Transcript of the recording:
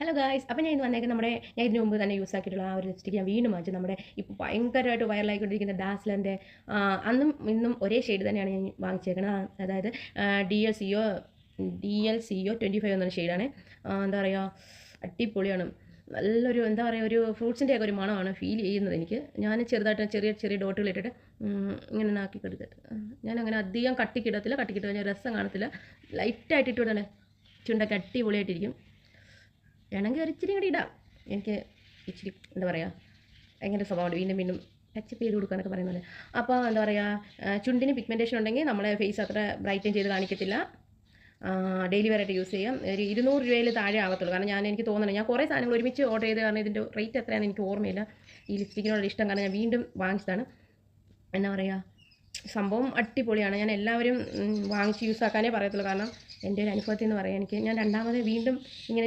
Hello guys അപ്പോൾ ഞാൻ ഇന്ന് വന്നേക്കുന്നത് നമ്മുടെ ഞാൻ ഇതിന് മുമ്പ് തന്നെ യൂസ് ആക്കിയിട്ടുള്ള ആ ഒരു ലിപ്സ്റ്റിക്ക് ഞാൻ വീണ്ടും വാങ്ങിച്ചു. നമ്മുടെ ഇപ്പോൾ ഭയങ്കരമായിട്ട് വൈറലായിക്കൊണ്ടിരിക്കുന്ന ഡാസ്ലറിന്റെ അന്നും ഇന്നും ഒരേ ഷെയ്ഡ് തന്നെയാണ് ഞാൻ വാങ്ങിച്ചേക്കുന്നത് അതായത് D L C O D L C O twenty five എന്നൊരു ഷെയ്ഡാണ് എന്താ പറയുക അടിപൊളിയാണ്. നല്ലൊരു എന്താ പറയുക ഒരു ഫ്രൂട്ട്സിന്റെ ഒക്കെ ഒരു മണമാണ് ഫീൽ ചെയ്യുന്നത് എനിക്ക്. ഞാൻ ചെറുതായിട്ട് ചെറിയ ചെറിയ ഡോട്ടുകൾ ഇട്ടിട്ട് ഇങ്ങനെ നാക്കി കൊടുത്തിട്ട്. ഞാൻ അങ്ങനെ അധികം കട്ടിക്കിടത്തില്ല. കട്ടിക്കിട്ട് കഴിഞ്ഞാൽ രസം കാണത്തില്ല. ലൈറ്റായിട്ട് ഇട്ട് ചുണ്ടൊക്കെ അടിപൊളിയായിട്ടിരിക്കും. വേണമെങ്കിൽ ഒരു ഇച്ചിരി കൂടി ഇടാം. എനിക്ക് ഇച്ചിരി എന്താ പറയുക ഭയങ്കര സ്വഭാവമുണ്ട്. വീണ്ടും വീണ്ടും ടച്ചപ്പ് ചെയ്ത് കൊടുക്കാനൊക്കെ പറയുന്നത്. അപ്പോൾ എന്താ പറയുക ചുണ്ടിന് പിഗ്മെന്റേഷൻ ഉണ്ടെങ്കിൽ നമ്മളെ ഫേസ് അത്ര ബ്രൈറ്റൻ ചെയ്ത് കാണിക്കത്തില്ല. ഡെയിലി വെയറായിട്ട് യൂസ് ചെയ്യാം. ഒരു ഇരുന്നൂറ് രൂപയിൽ താഴെ ആകത്തുള്ളൂ കാരണം ഞാൻ എനിക്ക് തോന്നുന്നത് ഞാൻ കുറേ സാധനങ്ങൾ ഒരുമിച്ച് ഓർഡർ ചെയ്ത് കാരണം ഇതിന്റെ റേറ്റ് എത്രയാണെന്ന് എനിക്ക് ഓർമ്മയില്ല. ഈ ലിപ്സ്റ്റിക്കിനോട് ഇഷ്ടം. കാരണം ഞാൻ വീണ്ടും വാങ്ങിച്ചതാണ്. എന്നാ പറയുക സംഭവം അടിപൊളിയാണ്. ഞാൻ എല്ലാവരും വാങ്ങിച്ച് യൂസ് ആക്കാനേ പറയത്തുള്ളൂ. കാരണം എന്റെ ഒരു അനുഭവത്തിൽ നിന്ന് പറയാം എനിക്ക് ഞാൻ രണ്ടാമത് വീണ്ടും ഇങ്ങനെ